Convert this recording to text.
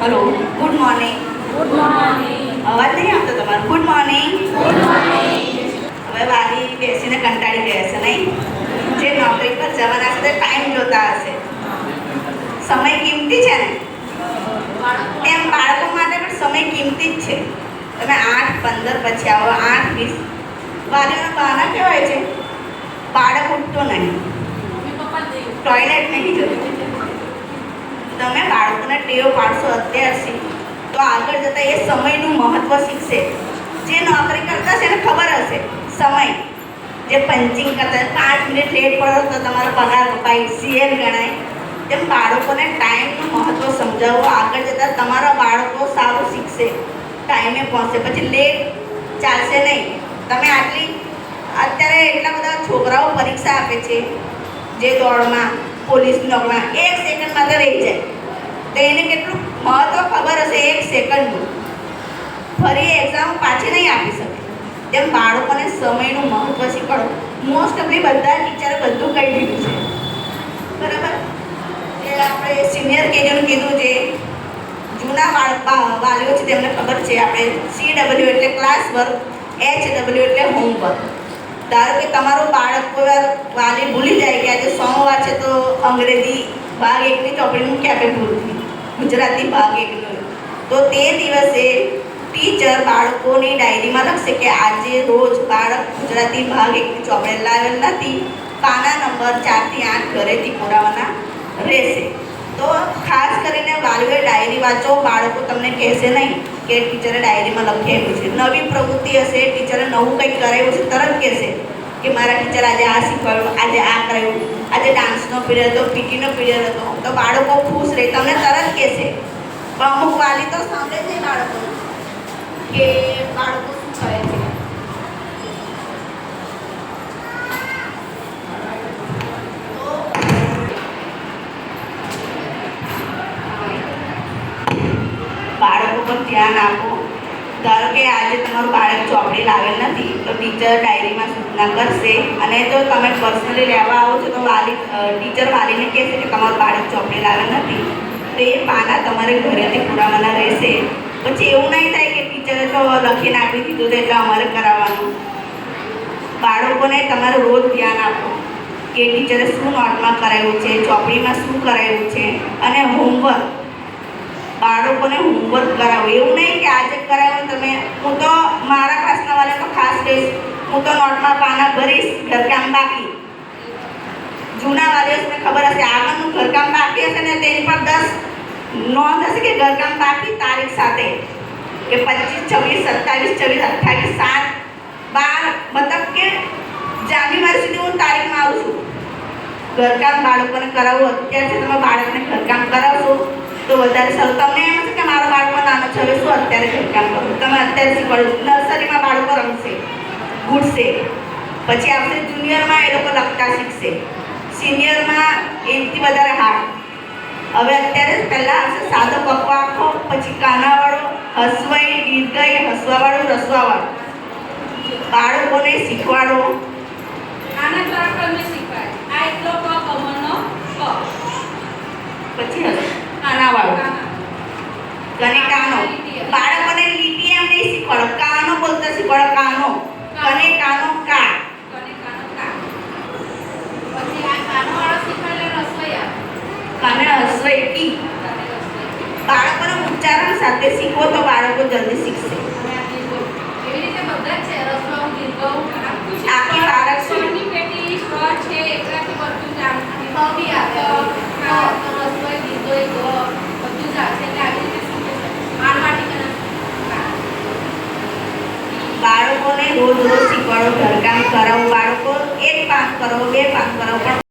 Hello good morning good morning અવાજ નહીં આવતો તમારો? ગુડ મોર્નિંગ ગુડ મોર્નિંગ હવે વાલી બેસીને કંટાળી ગયા છે નહીં? જે નોકરી પર જવાના છે ટાઈમ જોતા હશે. સમય કિંમતી છે ને? એમ બાળકો માટે પણ સમય કિંમતી જ છે. તમે આઠ પંદર પછી આવો આઠ વીસ. વાલીઓના બહાના કહેવાય છે બાળક ઉઠતો નહીં. ટોયલેટ નહીં જતું. તમે બાળકોને ટેવ પાડશો અત્યારથી તો આગળ જતાં એ સમયનું મહત્ત્વ શીખશે. જે નોકરી કરતા છે એને ખબર હશે. સમય. જે પંચિંગ કરતા પાંચ મિનિટ લેટ પડો તો તમારો પગાર કપાય સીએલ ગણાય. તેમ બાળકોને ટાઈમનું મહત્ત્વ સમજાવો. આગળ જતાં તમારા બાળકો સારું શીખશે. ટાઈમે પહોંચશે. પછી લેટ ચાલશે નહીં. તમે આટલી, અત્યારે એટલા બધા છોકરાઓ પરીક્ષા આપે છે, જે દોડમાં. પોલીસની નોકરીમાં એક સેકન્ડ માટે રહી જાય. તો એને કેટલું મહત્ત્વ ખબર હશે? એક સેકન્ડનું ફરી એક્ઝામ પાછી નહીં આપી શકે. તેમ બાળકોને સમયનું મહત્ત્વ શીખવાડો. મોસ્ટ ઓફલી બધા ટીચરે બધું કહી દીધું છે. બરાબર? એ આપણે સિનિયર કેજીનું કીધું જે જૂના વાલીઓ છે, તેમને ખબર છે. આપણે સી ડબલ્યુ એટલે ક્લાસ વર્ક એચ ડબલ્યુ એટલે હોમવર્ક ધારો કે તમારું બાળક કોઈ વાર વાલી ભૂલી જાય કે આજે સોમવાર છે તો અંગ્રેજી ભાગ એકની ચોપડી મૂકી આપે ભૂલથી ગુજરાતી ભાગ એકનું તો તે દિવસે ટીચર બાળકોની ડાયરીમાં લખશે કે આજે રોજ બાળક ગુજરાતી ભાગ એકની ચોપડે લાવેલ નથી, પાના નંબર ચારથી આઠ ઘરેથી પુરાવાના રહેશે. તો ખાસ કરીને વાલીઓએ ડાયરી વાંચો, બાળકો તમને કહેશે નહીં કે ટીચરે ડાયરીમાં લખી આપ્યું છે. નવી પ્રવૃત્તિ હશે ટીચરે નવું કંઈક કરાવ્યું છે તરત કહેશે. કે મારા ટીચર આજે આ શીખવાડ્યું, આજે આ કરાવ્યું આજે ડાન્સનો પીરિયડ હતો પીટીનો પીરિયડ હતો. તો બાળકો ખુશ રહે. તમને તરત કહેશે. પણ અમુક વાલી તો સાંભળે જ નહીં બાળકો કે બાળકો શું કરે છે? બાળકો પર ધ્યાન આપો. ધારો કે આજે તમારું બાળક ચોપડી લાવેલ નથી, તો ટીચર ડાયરીમાં સૂચના કરશે અને જો તમે પર્સનલી લેવા આવો છો, તો વાલી ટીચર વાલીને કહેશે કે તમારું બાળક ચોપડી લાવેલ નથી. તો એ પાના તમારે ઘરેથી પુરાવાના રહેશે. પછી એવું નહીં થાય કે ટીચરે તો લખીને આપી દીધું એટલે અમારે કરાવવાનું. બાળકોને તમારે રોજ ધ્યાન આપો કે ટીચરે શું નોટમાં કરાવ્યું છે, ચોપડીમાં શું કરાવ્યું છે, અને હોમવર્ક બાળકોને હોમવર્ક કરાવો. એવું નહીં કે આજે કરાવ્યું તમે. હું તો મારા વાળા તો ખાસ કહીશ. હું તો નોટમાં પાના ભરીશ, ઘરકામ બાકી. જૂના વાલીઓને ખબર હશે, આગળનું ઘરકામ બાકી હશે ને તેની પર દસ નોંધ હશે કે ઘરકામ બાકી તારીખ સાથે? કે પચીસ, છવ્વીસ, સત્તાવીસ, છવ્વીસ, અઠ્ઠાવીસ, સાત, બાર, મતલબ કે જાન્યુઆરી સુધી હું તારીખમાં આવું છું. ઘરકામ બાળકોને કરાવવું અત્યારથી તમે બાળકને ઘરકામ કરાવશો. તો વધારે સારું. તમને એમ છે કે મારો બાળકો નાનો છે હવે શું અત્યારે ઘરકામ કરું? તમે અત્યારે શીખવાડો નર્સરીમાં બાળકો રમશે ગુડશે. પછી આપણે જુનિયરમાં એ લોકો લખતા શીખશે. સિનિયરમાં એનાથી વધારે હાર્ડ. હવે અત્યારે પહેલાં આવશે સાદો પકવા આખો પછી કાનાવાળો હસવાઈ દીર્ઘઈ હસવાવાળો રસવાવાળું. બાળકોને શીખવાડો. આના દ્વારા તમને શીખવાય આ એટલો ક કમળનો ક પછી હસ કાનાવાળું કનેકાનો બાળકોને લીટી એમ નહીં શીખવાડો. કાનો બોલતા શીખવાડો. કાનો કનેકાનો કા. કને કાનો કા. વાળો બાળકોને ઉચ્ચારણ સાથે શીખવો તો બાળકો જલ્દી શીખશે. આખી બાળક છે. સ્વરની પેટી સ્વર છે એકલાથી બધું જ આમ ક બી આવે. હા, તો રસોઈ દીર્ઘોઈ ગ બધું જ આવે છે એટલે આવી રીતે શીખે છે મારવાડી કના બાળકોને રોજ રોજ શીખવાડો ઘરકામ કરાવો બાળકો એક પાક કરો બે પાક કરો પણ